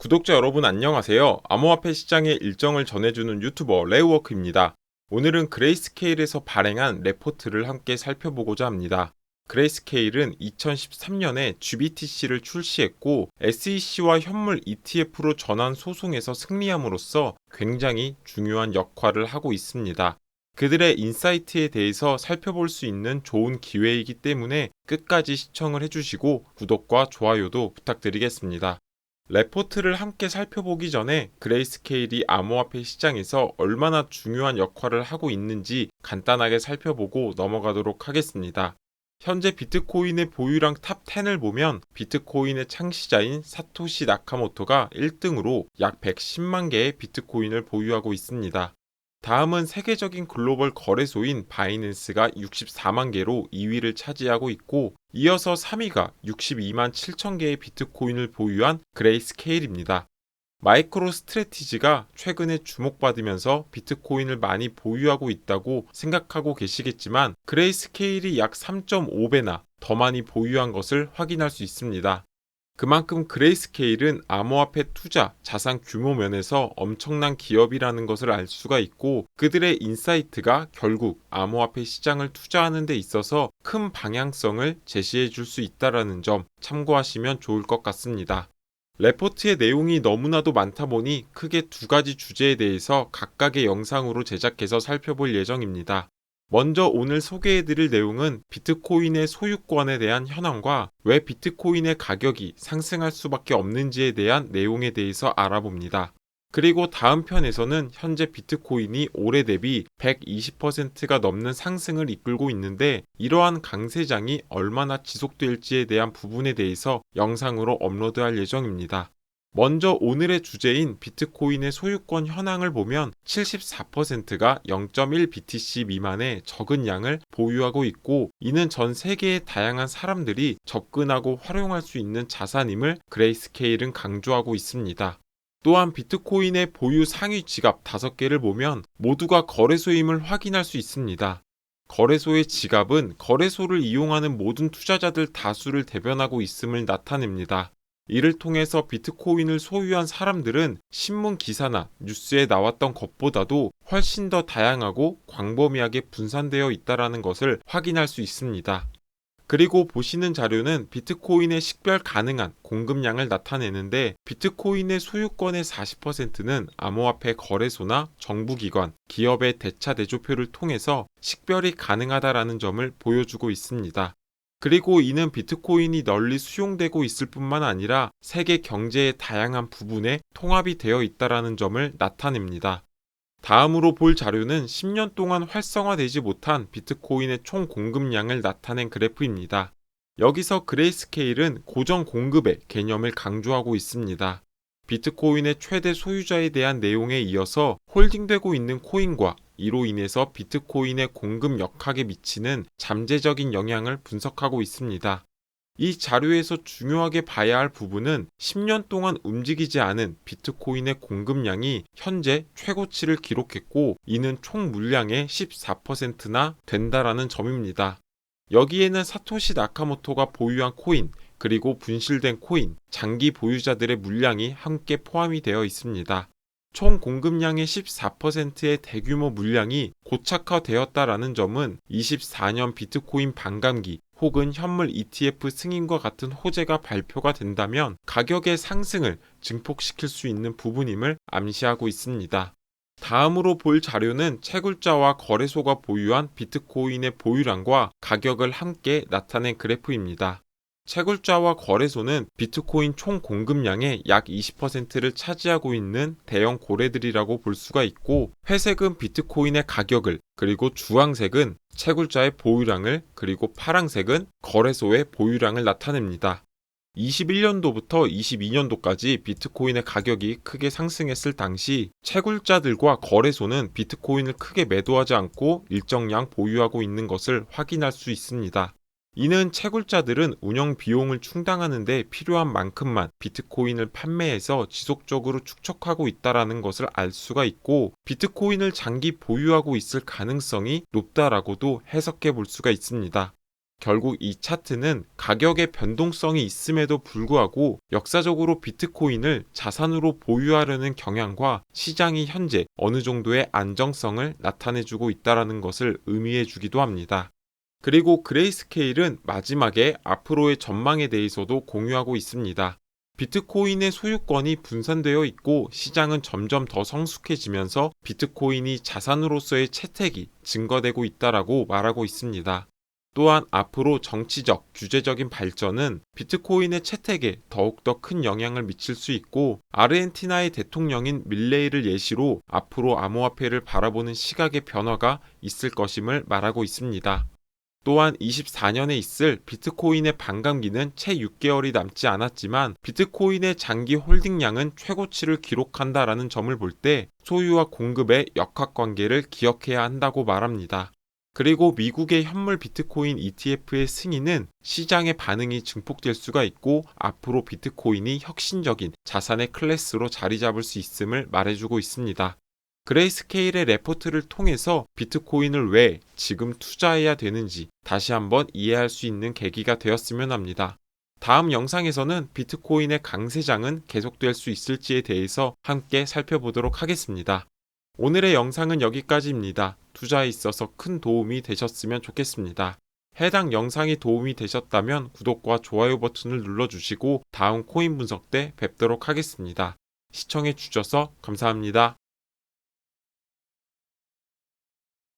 구독자 여러분 안녕하세요. 암호화폐 시장의 일정을 전해주는 유튜버 레우워크입니다. 오늘은 그레이스케일에서 발행한 레포트를 함께 살펴보고자 합니다. 그레이스케일은 2013년에 GBTC를 출시했고 SEC와 현물 ETF로 전환 소송에서 승리함으로써 굉장히 중요한 역할을 하고 있습니다. 그들의 인사이트에 대해서 살펴볼 수 있는 좋은 기회이기 때문에 끝까지 시청을 해주시고 구독과 좋아요도 부탁드리겠습니다. 레포트를 함께 살펴보기 전에 그레이스케일이 암호화폐 시장에서 얼마나 중요한 역할을 하고 있는지 간단하게 살펴보고 넘어가도록 하겠습니다. 현재 비트코인의 보유량 탑 10을 보면 비트코인의 창시자인 사토시 나카모토가 1등으로 약 110만 개의 비트코인을 보유하고 있습니다. 다음은 세계적인 글로벌 거래소인 바이낸스가 64만 개로 2위를 차지하고 있고 이어서 3위가 62만 7천 개의 비트코인을 보유한 그레이스케일입니다. 마이크로 스트레티지가 최근에 주목받으면서 비트코인을 많이 보유하고 있다고 생각하고 계시겠지만 그레이스케일이 약 3.5배나 더 많이 보유한 것을 확인할 수 있습니다. 그만큼 그레이스케일은 암호화폐 투자, 자산 규모 면에서 엄청난 기업이라는 것을 알 수가 있고 그들의 인사이트가 결국 암호화폐 시장을 투자하는 데 있어서 큰 방향성을 제시해 줄 수 있다라는 점 참고하시면 좋을 것 같습니다. 레포트의 내용이 너무나도 많다 보니 크게 두 가지 주제에 대해서 각각의 영상으로 제작해서 살펴볼 예정입니다. 먼저 오늘 소개해드릴 내용은 비트코인의 소유권에 대한 현황과 왜 비트코인의 가격이 상승할 수밖에 없는지에 대한 내용에 대해서 알아봅니다. 그리고 다음 편에서는 현재 비트코인이 올해 대비 120%가 넘는 상승을 이끌고 있는데 이러한 강세장이 얼마나 지속될지에 대한 부분에 대해서 영상으로 업로드할 예정입니다. 먼저 오늘의 주제인 비트코인의 소유권 현황을 보면 74%가 0.1BTC 미만의 적은 양을 보유하고 있고 이는 전 세계의 다양한 사람들이 접근하고 활용할 수 있는 자산임을 그레이스케일은 강조하고 있습니다. 또한 비트코인의 보유 상위 지갑 5개를 보면 모두가 거래소임을 확인할 수 있습니다. 거래소의 지갑은 거래소를 이용하는 모든 투자자들 다수를 대변하고 있음을 나타냅니다. 이를 통해서 비트코인을 소유한 사람들은 신문 기사나 뉴스에 나왔던 것보다도 훨씬 더 다양하고 광범위하게 분산되어 있다는 것을 확인할 수 있습니다. 그리고 보시는 자료는 비트코인의 식별 가능한 공급량을 나타내는데 비트코인의 소유권의 40%는 암호화폐 거래소나 정부기관, 기업의 대차 대조표를 통해서 식별이 가능하다라는 점을 보여주고 있습니다. 그리고 이는 비트코인이 널리 수용되고 있을 뿐만 아니라 세계 경제의 다양한 부분에 통합이 되어 있다라는 점을 나타냅니다. 다음으로 볼 자료는 10년 동안 활성화되지 못한 비트코인의 총 공급량을 나타낸 그래프입니다. 여기서 그레이스케일은 고정 공급의 개념을 강조하고 있습니다. 비트코인의 최대 소유자에 대한 내용에 이어서 홀딩되고 있는 코인과 이로 인해서 비트코인의 공급 역학에 미치는 잠재적인 영향을 분석하고 있습니다. 이 자료에서 중요하게 봐야 할 부분은 10년 동안 움직이지 않은 비트코인의 공급량이 현재 최고치를 기록했고 이는 총 물량의 14%나 된다라는 점입니다. 여기에는 사토시 나카모토가 보유한 코인, 그리고 분실된 코인, 장기 보유자들의 물량이 함께 포함이 되어 있습니다. 총 공급량의 14%의 대규모 물량이 고착화되었다라는 점은 24년 비트코인 반감기 혹은 현물 ETF 승인과 같은 호재가 발표가 된다면 가격의 상승을 증폭시킬 수 있는 부분임을 암시하고 있습니다. 다음으로 볼 자료는 채굴자와 거래소가 보유한 비트코인의 보유량과 가격을 함께 나타낸 그래프입니다. 채굴자와 거래소는 비트코인 총 공급량의 약 20%를 차지하고 있는 대형 고래들이라고 볼 수가 있고 회색은 비트코인의 가격을 그리고 주황색은 채굴자의 보유량을 그리고 파랑색은 거래소의 보유량을 나타냅니다. 21년도부터 22년도까지 비트코인의 가격이 크게 상승했을 당시 채굴자들과 거래소는 비트코인을 크게 매도하지 않고 일정량 보유하고 있는 것을 확인할 수 있습니다. 이는 채굴자들은 운영 비용을 충당하는데 필요한 만큼만 비트코인을 판매해서 지속적으로 축적하고 있다라는 것을 알 수가 있고 비트코인을 장기 보유하고 있을 가능성이 높다라고도 해석해 볼 수가 있습니다. 결국 이 차트는 가격의 변동성이 있음에도 불구하고 역사적으로 비트코인을 자산으로 보유하려는 경향과 시장이 현재 어느 정도의 안정성을 나타내주고 있다는 것을 의미해 주기도 합니다. 그리고 그레이스케일은 마지막에 앞으로의 전망에 대해서도 공유하고 있습니다. 비트코인의 소유권이 분산되어 있고 시장은 점점 더 성숙해지면서 비트코인이 자산으로서의 채택이 증가되고 있다라고 말하고 있습니다. 또한 앞으로 정치적, 규제적인 발전은 비트코인의 채택에 더욱더 큰 영향을 미칠 수 있고 아르헨티나의 대통령인 밀레이를 예시로 앞으로 암호화폐를 바라보는 시각의 변화가 있을 것임을 말하고 있습니다. 또한 24년에 있을 비트코인의 반감기는 채 6개월이 남지 않았지만 비트코인의 장기 홀딩량은 최고치를 기록한다라는 점을 볼 때 소유와 공급의 역학관계를 기억해야 한다고 말합니다. 그리고 미국의 현물 비트코인 ETF의 승인은 시장의 반응이 증폭될 수가 있고 앞으로 비트코인이 혁신적인 자산의 클래스로 자리 잡을 수 있음을 말해주고 있습니다. 그레이스케일의 레포트를 통해서 비트코인을 왜 지금 투자해야 되는지 다시 한번 이해할 수 있는 계기가 되었으면 합니다. 다음 영상에서는 비트코인의 강세장은 계속될 수 있을지에 대해서 함께 살펴보도록 하겠습니다. 오늘의 영상은 여기까지입니다. 투자에 있어서 큰 도움이 되셨으면 좋겠습니다. 해당 영상이 도움이 되셨다면 구독과 좋아요 버튼을 눌러주시고 다음 코인 분석 때 뵙도록 하겠습니다. 시청해 주셔서 감사합니다.